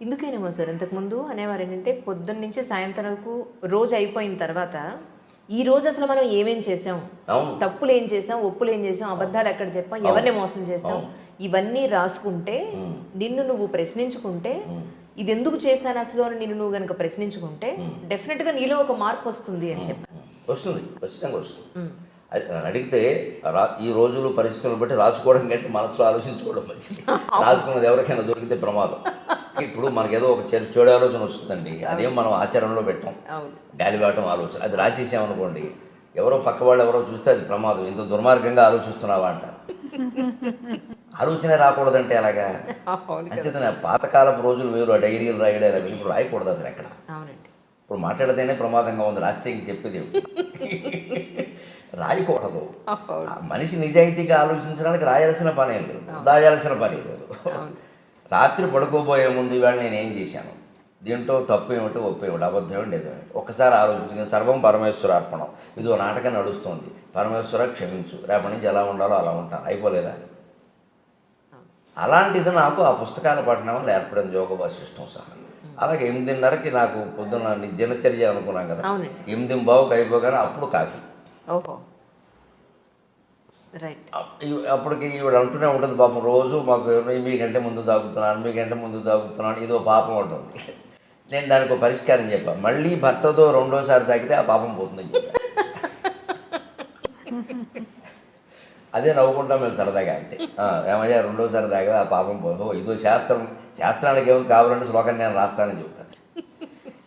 ఇందుకేనేమో sir ఇంతకుముందు అనేవారు ఏంటంటే పొద్దున్న నుంచి సాయంత్రం వరకు రోజు అయిపోయిన తర్వాత ఈ రోజు అసలు మనం ఏమేం చేసాం తప్పులు ఏం చేసాం ఒప్పులు ఏం చేసాం అబద్ధాలు ఎక్కడ చెప్పాం? ఎవరిని మోసం చేసాం ఇవన్నీ రాసుకుంటే నిన్ను నువ్వు ప్రశ్నించుకుంటే ఇది ఎందుకు చేశాను అసలు అని నిన్ను నువ్వు గనుక ప్రశ్నించుకుంటే డెఫినెట్గా నీలో ఒక మార్పు వస్తుంది అని చెప్పి వస్తుంది. ఖచ్చితంగా వస్తుంది. అది నన్ను అడిగితే రా ఈ రోజులు పరిస్థితులను బట్టి రాసుకోవడం కంటే మనసులో ఆలోచించుకోవడం మంచిది. రాసుకున్నది ఎవరికైనా దొరికితే ప్రమాదం. ఇప్పుడు మనకేదో ఒక చెడు చెడు ఆలోచన వస్తుందండి. అదేం మనం ఆచరణలో పెట్టాం. గాలివాటం ఆలోచన. అది రాసేసామనుకోండి ఎవరో పక్క వాళ్ళు ఎవరో చూస్తే అది ప్రమాదం. ఇంత దుర్మార్గంగా ఆలోచిస్తున్నావా అంటారు ఆలోచన రాకూడదంటే అలాగా అంచేతనే పాతకాలపు రోజులు వేరు. ఆ డైరీలు రాయడం ఇప్పుడు రాయకూడదు అసలు ఎక్కడ. అవునండి. ఇప్పుడు మాట్లాడితేనే ప్రమాదంగా ఉంది ఇంక చెప్పేది? రాయకూడదు. మనిషి నిజాయితీగా ఆలోచించడానికి రాయాల్సిన పని లేదు. దాయాల్సిన పని లేదు. రాత్రి పడుకోబోయే ముందు ఇవాళ నేను ఏం చేశాను? దీంట్లో తప్పు ఏమిటి ఒప్పు ఏమిటి అబద్ధం ఏమిటి నిజమేమిటి ఒక్కసారి ఆలోచించింది సర్వం పరమేశ్వర అర్పణం. ఇదో నాటకం నడుస్తుంది. పరమేశ్వర క్షమించు. రేపటి నుంచి ఎలా ఉండాలో అలా ఉంటాను. అయిపోలేదా? అలాంటిది నాకు ఆ పుస్తకాల పఠనం వల్ల ఏర్పడింది యోగ వాసిష్టం సహా అలాగే ఎనిమిదిన్నరకి నాకు పొద్దున్న దినచర్య అనుకున్నాం కదా. ఎనిమిది బావుకి అయిపోగానే అప్పుడు కాఫీ. ఓహో. అప్పటికి ఈవిడ అంటూనే ఉంటుంది పాపం రోజు మాకు మీకంటే ముందు తాగుతున్నాను మీకంటే ముందు తాగుతున్నాను ఇదో పాపం ఉంటుంది నేను దానికి ఒక పరిష్కారం చెప్పాను మళ్ళీ భర్తతో రెండోసారి తాగితే ఆ పాపం పోతుందని చెప్పాను అదే నవ్వుకుంటాం మేము సరదాగా అంటే ఏమయ్యా రెండోసారి తాగా ఆ పాపం పోదు ఇదో శాస్త్రం. శాస్త్రానికి ఏముంది కావాలంటే శ్లోకం నేను రాస్తానని చెప్తాను.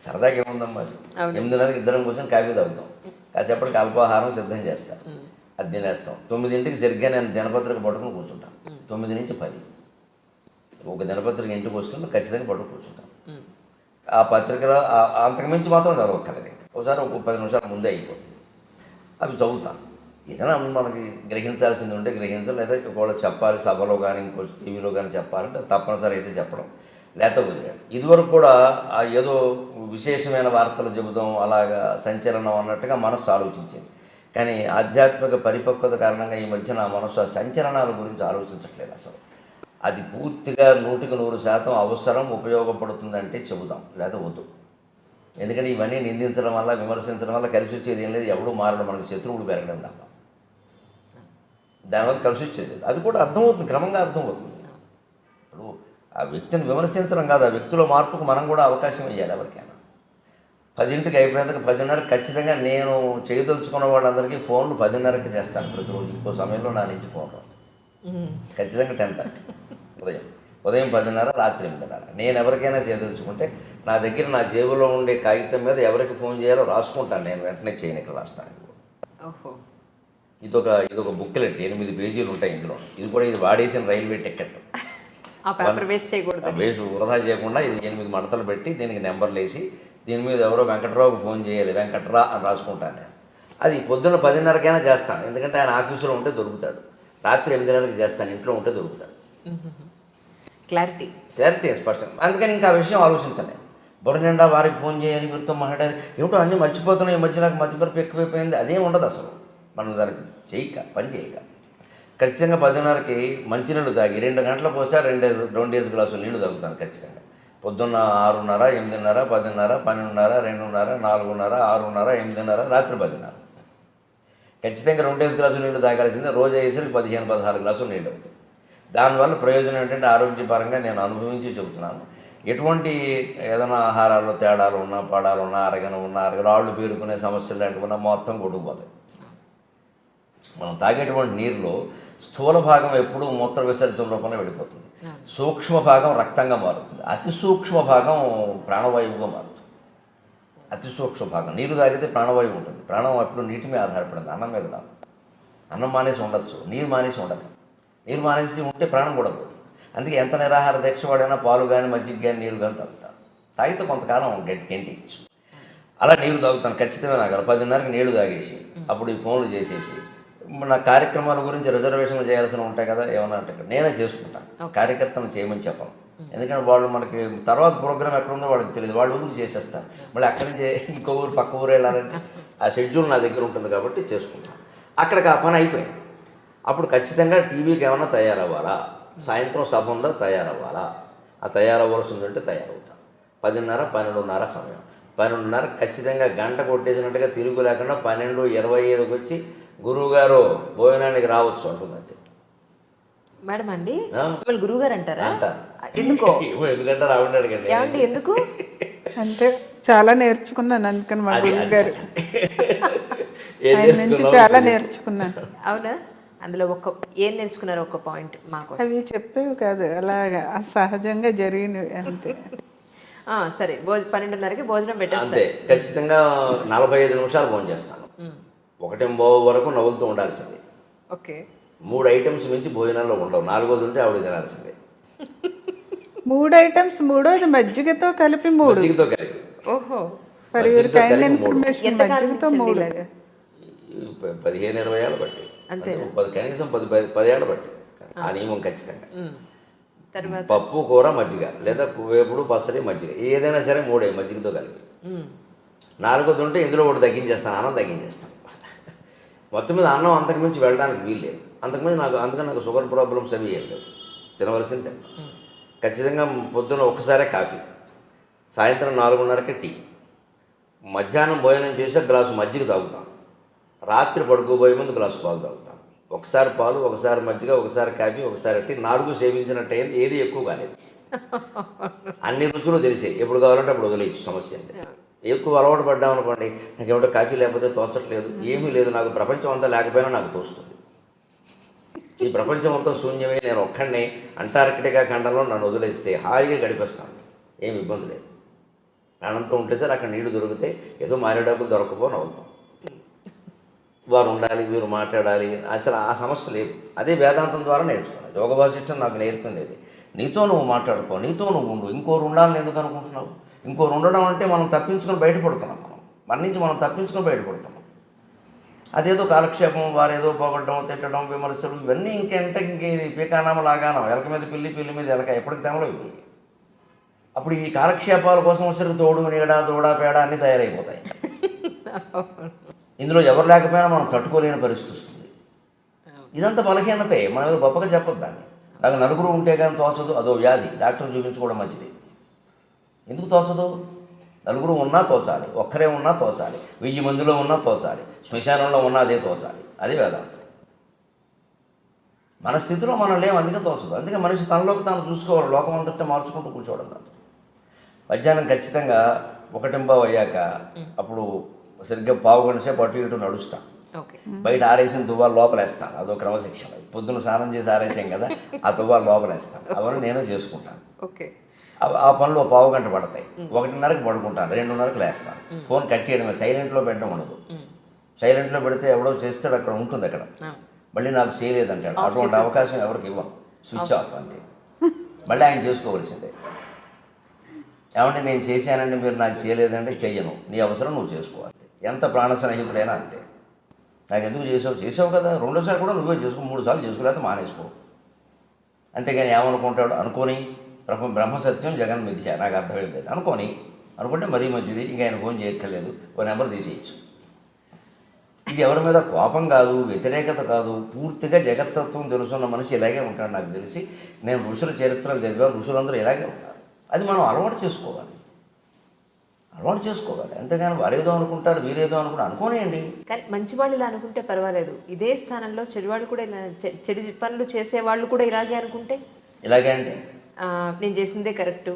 సరదాగా ఏముందమ్మా. ఎనిమిదిన్నరకి ఇద్దరం కూర్చొని కాఫీ తాగుతాం. కాసేపటికి అల్పాహారం సిద్ధం చేస్తాం. అది తినేస్తాం. తొమ్మిదింటికి సరిగ్గా నేను దినపత్రిక పట్టుకుని కూర్చుంటాను. తొమ్మిది నుంచి పది. ఒక దినపత్రిక ఇంటికి వస్తుంది ఖచ్చితంగా పట్టుకుని కూర్చుంటాను ఆ పత్రికలో అంతకుమించి మాత్రం చదవక్కర్లేదు ఒకసారి ఒక పది నిమిషాల ముందే అయిపోతుంది. అవి చదువుతాను. ఏదైనా మనకి గ్రహించాల్సింది ఉంటే గ్రహించడం లేదా ఒకవేళ చెప్పాలి సభలో కానీ ఇంకో టీవీలో కానీ చెప్పాలంటే తప్పనిసరి అయితే చెప్పడం లేకపోతే వదిలేడు ఇదివరకు కూడా ఏదో విశేషమైన వార్తలు చెబుదాం అలాగా సంచలనం అన్నట్టుగా మనస్సు ఆలోచించేది. కానీ ఆధ్యాత్మిక పరిపక్వత కారణంగా ఈ మధ్యన మనసు ఆ సంచలనాల గురించి ఆలోచించట్లేదు అసలు. అది పూర్తిగా నూటికి నూరు శాతం అవసరం ఉపయోగపడుతుందంటే చెబుదాం లేదా వద్దు. ఎందుకంటే ఇవన్నీ నిందించడం వల్ల విమర్శించడం వల్ల కలిసి వచ్చేది ఏం లేదు ఎవడూ మారడం మనకు శత్రువుడు పెరగడం తప్ప. దానివల్ల కలిసి వచ్చేది. అది కూడా అర్థమవుతుంది క్రమంగా అర్థమవుతుంది. ఇప్పుడు ఆ వ్యక్తిని విమర్శించడం కాదు ఆ వ్యక్తిలో మార్పుకు మనం కూడా అవకాశం ఇవ్వాలి ఎవరికైనా. పదింటికి అయిపోయినందుకు పదిన్నరకు ఖచ్చితంగా నేను చేయదలుచుకున్న వాళ్ళందరికీ ఫోన్లు పదిన్నరకి చేస్తాను ప్రతిరోజు. ఇంకో సమయంలో నా నుంచి ఫోన్ రాదు. ఖచ్చితంగా టెన్ థర్టీ. ఉదయం. ఉదయం పదిన్నర రాత్రి ఎనిమిదిన్నర. నేను ఎవరికైనా చేయదలుచుకుంటే నా దగ్గర నా జేబులో ఉండే కాగితం మీద ఎవరికి ఫోన్ చేయాలో రాసుకుంటాను. నేను వెంటనే చేయను ఇక్కడ రాస్తాను. ఓహో. ఇదొక ఇదొక బుక్లెట్ ఎనిమిది పేజీలు ఉంటాయి ఇందులో. ఇది కూడా ఇది వాడేసిన రైల్వే టికెట్. వేస్ట్ చేయకూడదు. వేసు వృధా చేయకుండా ఇది ఎనిమిది మడతలు పెట్టి దీనికి నెంబర్లు వేసి దీని మీద ఎవరో వెంకట్రావుకి ఫోన్ చేయాలి వెంకట్రా అని రాసుకుంటాను నేను. అది పొద్దున్న పదిన్నరకైనా చేస్తాను. ఎందుకంటే ఆయన ఆఫీసులో ఉంటే దొరుకుతాడు. రాత్రి ఎనిమిదిన్నరకి చేస్తాను. ఇంట్లో ఉంటే దొరుకుతాడు. క్లారిటీ. క్లారిటీ స్పష్టం. అందుకని ఇంకా ఆ విషయం ఆలోచించండి బుర్ర నిండా వారికి ఫోన్ చేయాలి వీరితో మాట్లాడాలి. ఏమిటో అన్నీ మర్చిపోతున్నాయి. ఈ మధ్య నాకు మతిపరపు ఎక్కువైపోయింది. అదేం ఉండదు అసలు. మనం దానికి చేయక పని చేయక. ఖచ్చితంగా పదిన్నరకి మంచినీళ్ళు తాగి రెండు గంటల పోసా రెండు రెండేసి గ్లాసులు నీళ్ళు తాగుతాను ఖచ్చితంగా. పొద్దున్న ఆరున్నర ఎనిమిదిన్నర పదిన్నర పన్నెండున్నర రెండున్నర నాలుగున్నర ఆరున్నర ఎనిమిదిన్నర రాత్రి పదిన్నర. ఖచ్చితంగా రెండేసి గ్లాసులు నీళ్ళు తాగాల్సిందే రోజు వేసరికి పదిహేను పదహారు గ్లాసులు నీళ్ళు అవుతాయి. దానివల్ల ప్రయోజనం ఏంటంటే ఆరోగ్యపరంగా నేను అనుభవించి చెబుతున్నాను. ఎటువంటి ఏదైనా ఆహారాల్లో తేడాలు ఉన్నా పడాలు ఉన్నా అరగన ఉన్నా అరగ రాళ్ళు పేరుకునే సమస్యలు లాంటివి ఉన్నా మొత్తం కొట్టుకుపోతాయి. మనం తాగేటువంటి నీరులో స్థూల భాగం ఎప్పుడూ మూత్ర విసర్జన రూపంలో వెళ్ళిపోతుంది. సూక్ష్మ భాగం రక్తంగా మారుతుంది. అతి సూక్ష్మ భాగం ప్రాణవాయువుగా మారుతుంది. అతి సూక్ష్మ భాగం. నీరు తాగితే ప్రాణవాయువు ఉంటుంది. ప్రాణం ఎప్పుడు నీటి మీద ఆధారపడింది. అన్నం మీద కాదు. అన్నం మానేసి ఉండొచ్చు. నీరు మానేసి ఉండదు. నీరు మానేసి ఉంటే ప్రాణం కూడా పోతుంది అందుకే ఎంత నిరాహార దీక్ష వాడైనా పాలు కానీ మజ్జిగ కానీ నీరు కానీ తాగుతారు. తాగితే కొంతకాలం గట్టి గెంటిచ్చు అలా నీరు తాగుతాను. ఖచ్చితంగా నాకు పదిన్నరకి నీళ్ళు తాగేసి అప్పుడు ఈ ఫోన్లు చేసేసి నా కార్యక్రమాల గురించి రిజర్వేషన్లు చేయాల్సిన ఉంటాయి కదా ఏమన్నా అంటే నేనే చేసుకుంటాను కార్యకర్తను చేయమని చెప్పను. ఎందుకంటే వాళ్ళు మనకి తర్వాత ప్రోగ్రామ్ ఎక్కడ ఉందో వాళ్ళకి తెలియదు. వాళ్ళు ఊరికి చేసేస్తారు. మళ్ళీ అక్కడి నుంచి ఇంకో ఊరు పక్క ఊరు వెళ్ళాలంటే ఆ షెడ్యూల్ నా దగ్గర ఉంటుంది కాబట్టి చేసుకుంటాను అక్కడికి ఆ పని అయిపోయింది. అప్పుడు ఖచ్చితంగా టీవీకి ఏమైనా తయారవ్వాలా? సాయంత్రం సభ ఉందా? తయారవ్వాలా? ఆ తయారవ్వాల్సి ఉందంటే తయారవుతాం. పదిన్నర పన్నెండున్నర సమయం. పన్నెండున్నర ఖచ్చితంగా గంట కొట్టేసినట్టుగా తిరుగు లేకుండా పన్నెండు ఇరవై ఐదుకి వచ్చి గురువుగారు భోజనానికి రావచ్చు అంటుంది అంతే. మేడం అండి? మిమ్మల్ని గురువు గారు అంటారా. ఎందుకో? ఎందుకంటే ఏమండి ఎందుకు? అంటే చాలా నేర్చుకున్నాను అందుకని మా గురువు గారు నుంచి నేర్చుకున్నావు? చాలా నేర్చుకున్నాను. అవునా? అందులో ఒక్క ఏం నేర్చుకున్నారు ఒక్క పాయింట్ మాకు అవి చెప్పేవి కాదు అలాగా సహజంగా జరిగినవి అంతే. ఆ, సరే భోజ పన్నెండున్నరకి భోజనం అంతే. పెట్టేస్తారు ఖచ్చితంగా నలభై ఐదు నిమిషాలు ఫోన్ చేస్తాను. ఒకటేంబో వరకు నవ్వులుతూ ఉండాల్సింది ఓకే. మూడు ఐటమ్స్ మించి భోజనాల్లో ఉండవు. నాలుగోది ఉంటే ఆవిడ తినాల్సిందే మూడు ఐటమ్స్ మూడోది మజ్జిగతో కలిపి మూడు. మజ్జిగతో కలిపి. ఓహో. పదిహేను ఇరవై ఏళ్ళు బట్టి పది కనీసం పది పది పదేళ్ళు బట్టి ఆ నియమం ఖచ్చితంగా. పప్పు కూర మజ్జిగ. లేదా వేపుడు పచ్చడి మజ్జిగ. ఏదైనా సరే మూడే మజ్జిగతో కలిపి. నాలుగోది ఉంటే ఇందులో ఒకటి తగ్గించేస్తాను అన్నం తగ్గించేస్తాను. మొత్తం మీద అన్నం అంతకుమించి వెళ్ళడానికి వీలు లేదు. అంతకుమించి నాకు అందుకని నాకు షుగర్ ప్రాబ్లమ్స్ అవి ఏం లేవు. తినవలసింది తిన్నా ఖచ్చితంగా పొద్దున్న ఒక్కసారే కాఫీ. సాయంత్రం నాలుగున్నరకే టీ. మధ్యాహ్నం భోజనం చేసే గ్లాసు మజ్జిగ తాగుతాం. రాత్రి పడుకోబోయే ముందు గ్లాసు పాలు తాగుతాం. ఒకసారి పాలు ఒకసారి మజ్జిగ ఒకసారి కాఫీ ఒకసారి టీ నాలుగు సేవించినట్టు అయింది. ఏది ఎక్కువ కాలేదు. అన్ని రుచులు తెలిసాయి ఎప్పుడు కావాలంటే అప్పుడు వదిలేయచ్చు. సమస్య అంటే ఎక్కువ అలవాటు పడ్డాం అనుకోండి నాకేమిటో కాఫీ లేకపోతే తోచట్లేదు ఏమీ లేదు నాకు ప్రపంచం అంతా లేకపోయినా నాకు తోస్తుంది. ఈ ప్రపంచం అంతా శూన్యమే నేను ఒక్కడిని అంటార్కిటికా ఖండంలో నన్ను వదిలేస్తే హాయిగా గడిపేస్తాను. ఏమి ఇబ్బంది లేదు. ప్రాణంతో ఉంటే సార్ అక్కడ నీళ్ళు దొరికితే ఏదో మారేడబ్బులు దొరకపో నవ్వుతాం వారు ఉండాలి వీరు మాట్లాడాలి అసలు ఆ సమస్య లేదు. అదే వేదాంతం ద్వారా నేర్చుకున్నాను. యోగ వాసిష్టం నాకు నేర్పింది నీతో నువ్వు మాట్లాడుకో నీతో నువ్వు ఉండు. ఇంకోరు ఉండాలని ఎందుకు అనుకుంటున్నావు? ఇంకోరు ఉండడం అంటే మనం తప్పించుకొని బయటపడుతున్నాం మనం. మన నుంచి మనం తప్పించుకొని బయటపడుతున్నాం. అదేదో కాలక్షేపం వారేదో పోగొట్టడం తిట్టడం విమర్శలు ఇవన్నీ ఇంకెంత ఇంక ఇది పీకానామ లాగానం ఎలక మీద పిల్లి పిల్లి మీద ఎలక ఎప్పటికి తెమలో ఇవి. అప్పుడు ఈ కాలక్షేపాల కోసం వచ్చరికి తోడు నీడ దూడ పేడ అన్నీ తయారైపోతాయి. ఇందులో ఎవరు లేకపోయినా మనం తట్టుకోలేని పరిస్థితి వస్తుంది. ఇదంతా బలహీనతే మనం ఏదో గొప్పగా చెప్పొద్దాన్ని నాకు నలుగురు ఉంటే కానీ తోచదు అదో వ్యాధి. డాక్టర్ చూపించుకోవడం మంచిది. ఎందుకు తోచదు? నలుగురు ఉన్నా తోచాలి ఒక్కరే ఉన్నా తోచాలి వెయ్యి మందిలో ఉన్నా తోచాలి శ్మశానంలో ఉన్నా అదే తోచాలి. అది వేదాంతం. మన స్థితిలో మనం లేము అందుకే తోచదు. అందుకే మనిషి తనలోకి తాను చూసుకోవాలి లోకం అంతటా మార్చుకుంటూ కూర్చోవడం కాదు. మధ్యాహ్నం ఖచ్చితంగా ఒకటింబావు అయ్యాక అప్పుడు సరిగ్గా పావు గంట సేపు అటు ఇటు నడుస్తా. బయట ఆరేసిన తువ్వాలు లోపలేస్తాను. అదో క్రమశిక్షణ. పొద్దున స్నానం చేసి ఆరేసాం కదా ఆ తువ్వాలు లోపలేస్తాను. అవన్నీ నేను చేసుకుంటాను. ఆ- పనులు పావు గంట పడతాయి. ఒకటిన్నరకు పడుకుంటాను రెండున్నరకు లేస్తాను. ఫోన్ కట్టేయడమే సైలెంట్లో పెట్టడం ఉండదు. సైలెంట్లో పెడితే ఎవడో చేస్తాడు అక్కడ ఉంటుంది అక్కడ. మళ్ళీ నాకు చేయలేదంటాడు. అటువంటి అవకాశం ఎవరికి ఇవ్వను. స్విచ్ ఆఫ్ అంతే. మళ్ళీ ఆయన చేసుకోవలసిందే. ఏమంటే నేను చేశానండి మీరు నాకు చేయలేదంటే చెయ్యను. నీ అవసరం నువ్వు చేసుకోవాలి ఎంత ప్రాణ స్నేహితుడైనా అంతే. నాకు ఎందుకు చేసావు? చేసావు కదా. రెండోసారి కూడా నువ్వే చేసుకో. మూడు సార్లు చేసుకోలేకపోతే మానేసుకో. అంతేగాని ఏమనుకుంటాడు? అనుకోని. బ్రహ్మ సత్యం జగన్ మిథ్య నాకు అర్థమైంది. అనుకోని. అనుకుంటే మరీ మంచిది. ఇంకా ఆయన ఫోన్ చేయక్కర్లేదు. ఓ నెంబర్ తీసేయచ్చు. ఇది ఎవరి మీద కోపం కాదు వ్యతిరేకత కాదు. పూర్తిగా జగత్తత్వం తెలుసున్న మనిషి ఇలాగే ఉంటాడు నాకు తెలిసి. నేను ఋషుల చరిత్రలు చదివాను. ఋషులందరూ ఇలాగే ఉంటారు. అది మనం అలవాటు చేసుకోవాలి. అలవాటు చేసుకోవాలి. అంతేగాని వారేదో అనుకుంటారు వీరేదో అనుకుంటారు అనుకోనేయండి. కానీ మంచి వాళ్ళు ఇలా అనుకుంటే పర్వాలేదు. ఇదే స్థానంలో చెడువాళ్ళు కూడా ఇలా చెడు పనులు చేసే వాళ్ళు కూడా ఇలాగే అనుకుంటే? ఇలాగే అంటే? నేను చేసిందే కరెక్ట్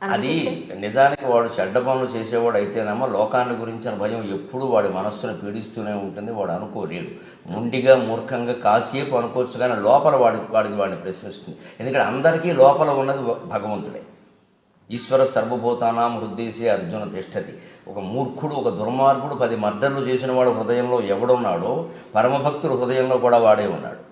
అది నిజానికి వాడు చెడ్డ పనులు చేసేవాడు అయితేనేమో లోకాన్ని గురించిన భయం ఎప్పుడూ వాడి మనస్సును పీడిస్తూనే ఉంటుంది వాడు అనుకోలేడు ముండిగా మూర్ఖంగా కాసేపు అనుకోవచ్చు కానీ లోపల వాడి వాడిది వాడిని ప్రశ్నిస్తుంది. ఎందుకంటే అందరికీ లోపల ఉన్నది భగవంతుడే. ఈశ్వర సర్వభూతానాం హృదయసి అర్జున తిష్టతి. ఒక మూర్ఖుడు ఒక దుర్మార్గుడు పది మర్డర్లు చేసిన వాడు హృదయంలో ఎవడున్నాడో పరమభక్తుడు హృదయంలో కూడా వాడే ఉన్నాడు.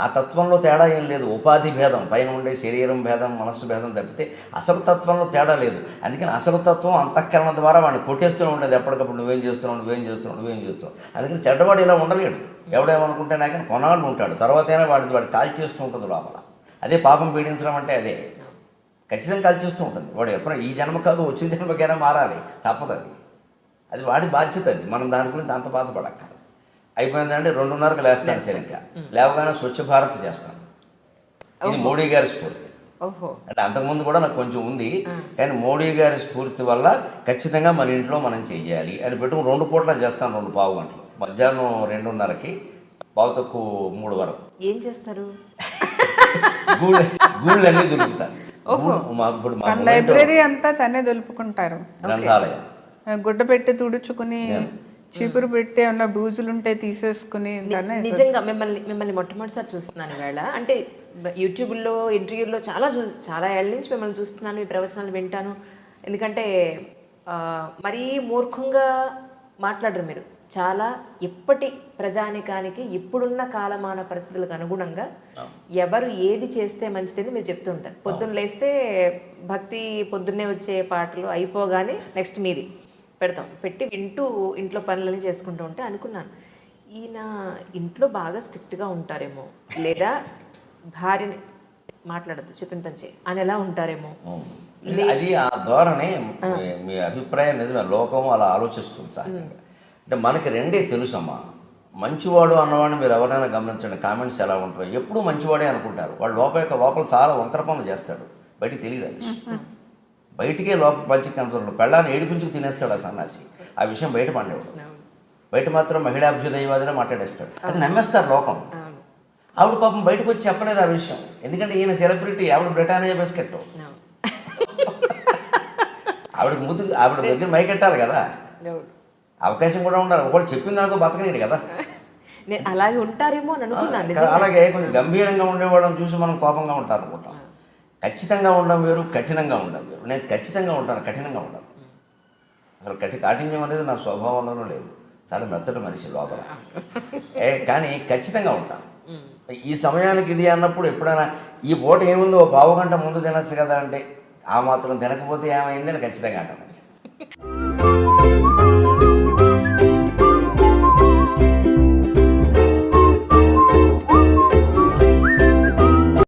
ఆ తత్వంలో తేడా ఏం లేదు. ఉపాధి భేదం పైన ఉండే శరీరం భేదం మనస్సు భేదం తప్పితే అసలు తత్వంలో తేడా లేదు. అందుకని అసలు తత్వం అంతఃకరణ ద్వారా వాడిని కొట్టేస్తూ ఉండేది. ఎప్పటికప్పుడు నువ్వేం చేస్తున్నావు నువ్వేం చేస్తున్నావు నువ్వేం చేస్తున్నావు. అందుకని చెడ్డవాడు ఇలా ఉండలేడు. ఎవడేమనుకుంటే నాకని కొనాళ్ళు ఉంటాడు. తర్వాతైనా వాడికి వాడు కాల్చేస్తూ ఉంటుంది లోపల. అదే పాపం పీడించడం అంటే అదే. ఖచ్చితంగా కాల్చేస్తూ ఉంటుంది. వాడు ఎప్పుడైనా ఈ జన్మ కాదు వచ్చే జన్మకైనా మారాలి. తప్పదు అది. అది వాడి బాధ్యత అది. మనం దాని గురించి అంత బాధపడక్కర్లేదు. అయిపోయిందంటే రెండున్నరకు లేస్తాను సరిగ్గా. లేవగానే స్వచ్ఛ భారత్ చేస్తాను. ఇది మోడీ గారి స్ఫూర్తి. అంటే అంతకుముందు కూడా నాకు కొంచెం ఉంది. కానీ మోడీ గారి స్ఫూర్తి వల్ల ఖచ్చితంగా మన ఇంట్లో మనం చెయ్యాలి. అని పెట్టుకుని రెండు పూట్ల చేస్తాను రెండు పావు గంటలు. మధ్యాహ్నం రెండున్నరకి పావు తక్కువ మూడు వరకు. ఏం చేస్తారు? గూళ్ళు గూళ్ళు అన్నీ దొరుకుతాయి లైబ్రరీ అంతా తనే దులుపుకుంటారు. గ్రంథాలయం. గుడ్డ పెట్టి తుడుచుకుని చీపురు పెట్టి ఏమన్నా బూజులుంటే తీసేసుకుని తనే నిజంగా మిమ్మల్ని మిమ్మల్ని మొట్టమొదటిసారి చూస్తున్నాను ఇవాళ అంటే యూట్యూబ్లో ఇంటర్వ్యూల్లో చాలా చూ చాలా ఏళ్ళ నుంచి మిమ్మల్ని చూస్తున్నాను మీ ప్రవచనాలు వింటాను. ఎందుకంటే మరీ మూర్ఖంగా మాట్లాడరు మీరు. చాలా ఇప్పటి ప్రజానికానికి ఇప్పుడున్న కాలమాన పరిస్థితులకు అనుగుణంగా ఎవరు ఏది చేస్తే మంచిదని మీరు చెప్తుంటారు పొద్దున్న లేస్తే భక్తి పొద్దున్నే వచ్చే పాటలు అయిపోగానే నెక్స్ట్ మీది పెడతాం. పెట్టి వింటూ ఇంట్లో పనులని చేసుకుంటూ ఉంటే అనుకున్నాను. ఈయన ఇంట్లో బాగా స్ట్రిక్ట్గా ఉంటారేమో లేదా భార్యని మాట్లాడద్దు చెప్పిన పని చేయి అని ఎలా ఉంటారేమో అది ఆ ధోరణి మీ- అభిప్రాయం నిజమే. లోకం అలా ఆలోచిస్తుంది సార్ అంటే మనకి రెండే తెలుసమ్మా. మంచివాడు అన్నవాడిని మీరు ఎవరైనా గమనించండి కామెంట్స్ ఎలా ఉంటాయో. ఎప్పుడూ మంచివాడే అనుకుంటారు. వాడు లోపల యొక్క లోపల చాలా వంకర పనులు చేస్తాడు. బయటికి తెలియదు అది బయటికే లోపల మంచి కనపడదు. పెళ్ళాన్ని ఏడిపించుకు తినేస్తాడు ఆ సన్నాసి. ఆ విషయం బయట పండేవాడు బయట మాత్రం మహిళాభ్యుదయవాదిలో మాట్లాడేస్తాడు. అది నమ్మేస్తారు లోకం. ఆవిడ పాపం బయటకు వచ్చి చెప్పలేదు ఆ విషయం. ఎందుకంటే ఈయన సెలబ్రిటీ ఆవిడ బ్రిటానియా బిస్కెట్. ఆవిడకి ముద్దు ఆవిడ దగ్గర మైకెట్టాలి కదా. అవకాశం కూడా ఉండాలి. ఒకళ్ళు చెప్పిన దానికో బతకనీడు కదా. నేను అలాగే ఉంటారేమో అని అనుకున్నాను అలాగే కొంచెం గంభీరంగా ఉండేవాళ్ళని చూసి మనం కోపంగా ఉంటారు అనుకుంటాం ఖచ్చితంగా ఉండడం వేరు కఠినంగా ఉండడం వేరు. నేను ఖచ్చితంగా ఉంటాను కఠినంగా ఉండను. అసలు కఠి కాఠిన్యం అనేది నా స్వభావంలోనూ లేదు. చాలా మెత్తటి మనిషి లోపల. ఏ కానీ ఖచ్చితంగా ఉంటాను. ఈ సమయానికి ఇది అన్నప్పుడు ఎప్పుడైనా ఈ పూట ఏముందో ఓ పావు గంట ముందు తినచ్చు కదా అంటే ఆ మాత్రం తినకపోతే ఏమైందని ఖచ్చితంగా అంటాను.